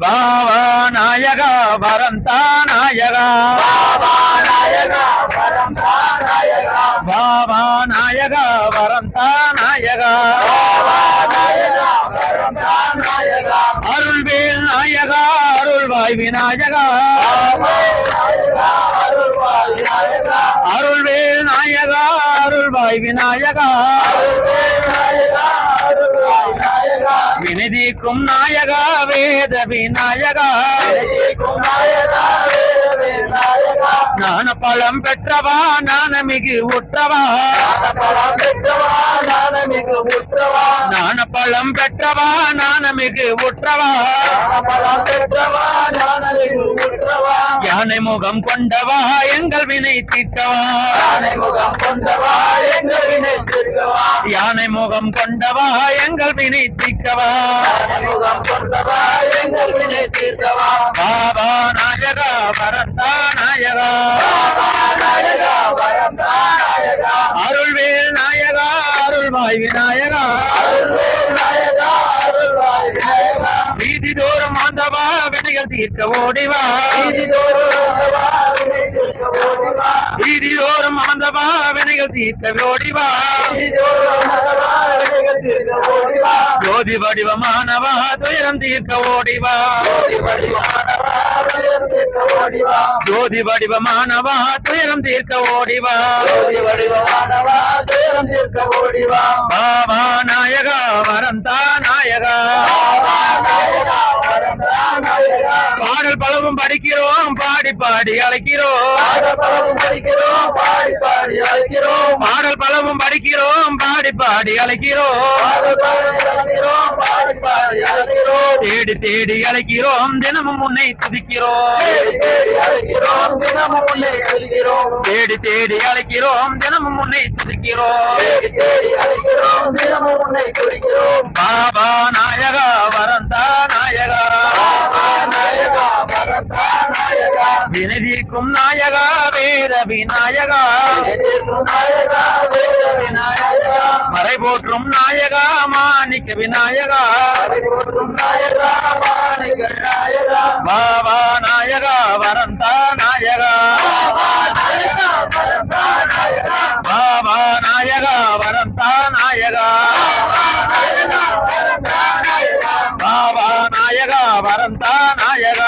பாவா நாயகா வரந்தா நாயகா பாபா நாயகா வரந்தா நாயகா அருள்வேல் நாயகா அருள்வாய் விநாயகா. அருள்வேல் நாயகா அருள்வாய் விநாயகா. வினிதிக்கும் நாயகா வேத விநாயகா ஞான பழம் பெற்றவா ஞானமிகு உற்றவா. ஞான பழம் பெற்றவா ஞானமிகு உற்றவா. யானை முகம் கொண்டவா எங்கள் வினை தீர்க்கவா முகம் கொண்டவா எங்கள் வினை தீர்க்கவா. யானை முகம் கொண்டவா எங்கள் வினை தீர்க்கவா. முகம் கொண்டவா எங்கள் வினை தீர்க்கவா? பாபா நாயகா வரந்தா நாயகா. நாயகா வரம் நாயகா. அருள்வேல் நாயகா அருள்வாய் விநாயகா அருள்வேல் நாயகா அருள்வாய் நாயகா. வீதி தோறும் ஆந்தவா வினைகள் தீர்க்க ஓடிவா. ஆண்டவா. வீதி தோறும் ஆந்தவா வினைகள் தீர்க்க ஓடிவா. நீதிதோறும் ஆண்டவா, வினைகள் தீர்க்க ஜோதி வடிவமானவா துயரம் தீர்க்க ஓடிவா. ஜோதி வடிவமானவா துயரம் தீர்க்க ஓடிவா துயரம் தீர்க்க ஓடிவா. பாபா நாயகா வரந்தா நாயகா. பாடல் பலவும் படிக்கிறோம் பாடி பாடி அழைக்கிறோம். பாடல் பலவும் படிக்கிறோம் பாடி பாடி அழைக்கிறோம். தேடி தேடி அழைக்கிறோம் தினமும் உன்னை துதிக்கிறோம் தேடி தேடி அழைக்கிறோம், தினமும் உன்னை துதிக்கிறோம். தேடி தேடி அழைக்கிறோம் தினமும் உன்னை துதிக்கிறோம் தினமும் உன்னை துதிக்கிறோம். பாபா நாயகா வரந்தா நாயகா. வினதிக்கும் நாயகா வேத விநாயகா எதிர்க்கும் நாயகா, வேத விநாயகா. மறை போற்றும் நாயகா மாணிக்க விநாயகா போற்றும் బాబా నాయక వరంత నాయక బాబా నాయక వరంత నాయక బాబా నాయక వరంత నాయక